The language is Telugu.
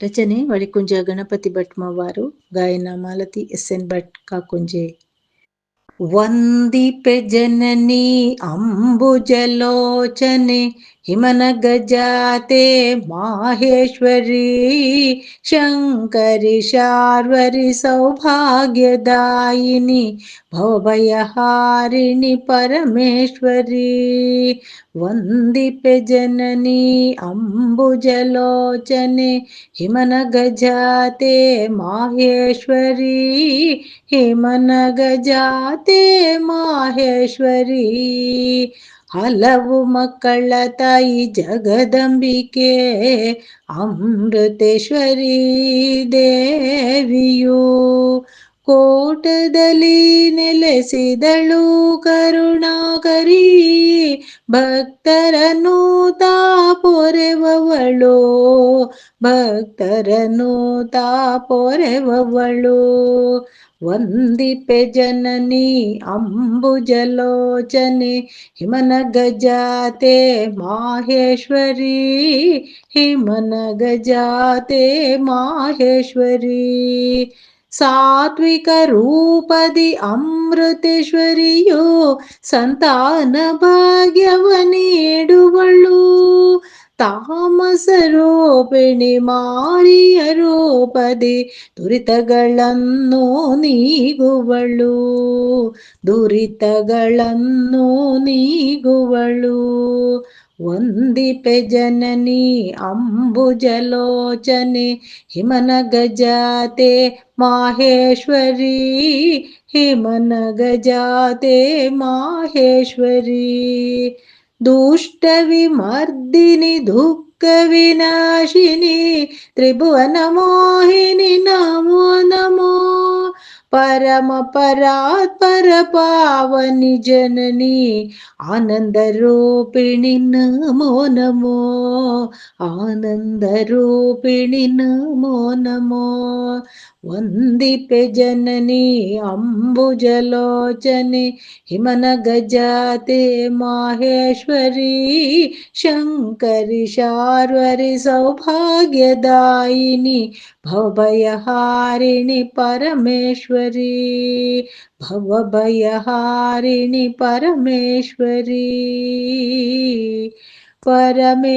ರಚನೆ ವಳಿಕುಂಜ ಗಣಪತಿ ಭಟ್ಮವಾರು ಗಾಯನ ಮಾಲತಿ ಎಸ್ ಎನ್ ಭಟ್ ಕಾಕುಂಜೆ ವಂದಿಪೆ ಜನನಿ ಅಂಬುಜಲೋಚನೆ हिमनगजाते माहेश्वरी शङ्करि शार्वरि सौभाग्यदायिनि भवभयहारिणि परमेश्वरी वन्दिपे जननी अम्बुजलोचने हिमनगजाते माहेश्वरी हिमनगजाते माहेश्वरी ಹಲವು ಮಕ್ಕಳ ತಾಯಿ ಜಗದಂಬಿಕೆ ಅಮೃತೇಶ್ವರಿ ದೇವಿಯು. ಕೋಟದಲ್ಲಿ ನೆಲೆಸಿದಳು ಕರುಣಾಕರಿ. ಭಕ್ತರನ್ನು ತಾಪೊರೆವವಳು. ಭಕ್ತರನ್ನು ತಾಪೊರೆವವಳು. ವಂದಿಪೆ ಜನನಿ ಅಂಬುಜಲೋಚನೆ. ಹಿಮನ ಗಜಾತೆ ಮಾಹೇಶ್ವರಿ. ಹಿಮನ ಗಜಾತೆ ಮಾಹೇಶ್ವರಿ. ಸಾತ್ವಿಕ ರೂಪದಿ ಅಮೃತೇಶ್ವರಿಯು ಸಂತಾನ ಭಾಗ್ಯವ ನೀಡುವಳು ತಾಮಸ ರೂಪಿಣಿ ಮಾರಿಯ ರೂಪದಿ ದುರಿತಗಳನ್ನು ನೀಗುವಳು ದುರಿತಗಳನ್ನು ನೀಗುವಳು वन्दिपे जननी अम्बुजलोचने हिमनगजाते माहेश्वरी हिमनगजाते माहेश्वरी। दुष्टविमर्दिनि दुःखविनाशिनि त्रिभुवनमोहिनि नमो नमो। పరమ పరాత్పర పావని జనని ఆనందరూపిణి నమో నమో ఆనందరూపిణి నమో నమో. వందిపె జనని అంబుజలోచని హిమన గజాతే మాహేశ్వరి శంకరి శార్వరి సౌభాగ్యదాయిని భవభయహారిణి పరమేశ్వరి. परमेश्वरी भवभयहारिणि परमेश्वरी परमेश्वरी।